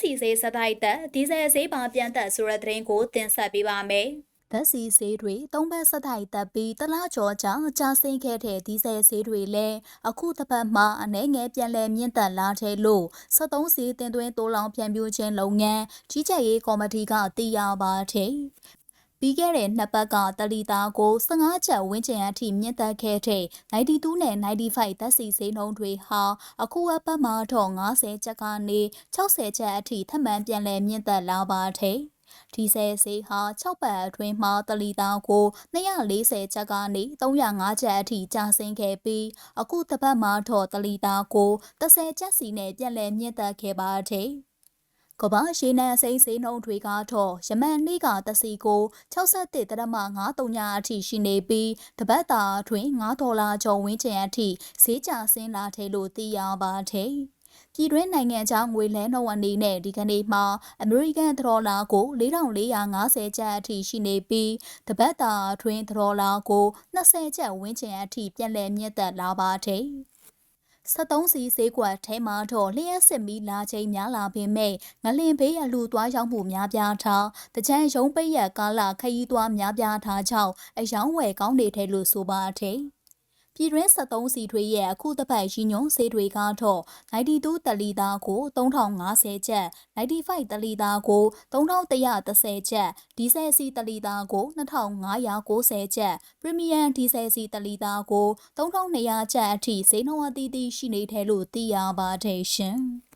စီစေးစတိုက်သက်ဒီဇယ်ဈေးပါပြန်သက်ဆိုတဲ့သတင်းကိုတင်ဆက်ပေးပါမယ်။ဓာတ်စီဈေးတွေသုံးဘက်စတိုက်တက်ပြီးတလားကျော်ကြာကြာဆင်းခဲ့တဲ့ဒီဇယ်ဈေးတွေလည်းအခုတစ်ပတ်မှအနေငယ်ပြန်လည်မြင့်တက်လာတဲ့လို့73စီတင်သွင်းတိုးလောင်ပြန်ပြိုခြင်းလုပ်ငန်းကြီးကြပ်ရေးကော်မတီကသိရပါတယ်။ ပြီးခဲ့တဲ့နှစ်ပတ်ကတလီတာကို15ချက်ဝန်းကျင်အထိမြင့်တက်ခဲ့တဲ့92နဲ့95ဓာတ်စီဈေးနှုန်းတွေဟာအခုအပတ်မှာတော့90ချက်ကနေ60ချက်အထိထပ်မံပြန်လည်မြင့်တက်လာပါတယ်။ဒီဆယ်ဈေးဟာ6ပတ်အတွင်းမှာတလီတာကို240ချက်ကနေ305ချက်အထိကျဆင်းခဲ့ပြီးအခုတစ်ပတ်မှာတော့တလီတာကို30ချက်စီနဲ့ပြန်လည်မြင့်တက်ခဲ့ပါတယ်။ ကမ္ဘာရေနံအစိမ်းဈေးနှုန်းတွေကတော့ယမန်နေ့ကတစီကို61တရမ93ညအထိရှိနေပြီးတပတ်တာအတွင်း9ဒေါ်လာကျော်ဝန်းကျင်အထိဈေးကျဆင်းလာတယ်လို့သိရပါတယ်။ပြည်တွင်းနိုင်ငံခြားငွေလဲနှုန်းအနေနဲ့ဒီကနေ့မှာအမေရိကန်ဒေါ်လာကို4450ကျပ်အထိရှိနေပြီးတပတ်တာအတွင်းဒေါ်လာကို20ကျပ်ဝန်းကျင်အထိပြန်လည်မြင့်တက်လာပါတယ်။ 73စီဈေးကွက်ထဲမှာတော့လျှက်စစ်မီလာချိန်များလာပေမဲ့ငလင်ဘေးအလူသွားရောက်မှုများပြားထားတကြံရုံးပိတ်ရက်ကာလခရီးသွားများပြားထားကြောင့်အယောင်းဝယ်ကောင်းနေတယ်လို့ဆိုပါတယ်။ ပြည်တွင်း73စီတွေရဲ့အခုတစ်ပတ်ရည်ညွှန်းဆေးတွေကတော့92တလီသားကို3050ကျပ်95တလီသားကို3130ကျပ်ဒီဇယ်စီတလီသားကို2590ကျပ်ပရီမီယံဒီဇယ်စီတလီသားကို3200ကျပ်အထိဈေးနှုန်းအသီးသီးရှိနေတယ်လို့သိရပါတယ်ရှင်။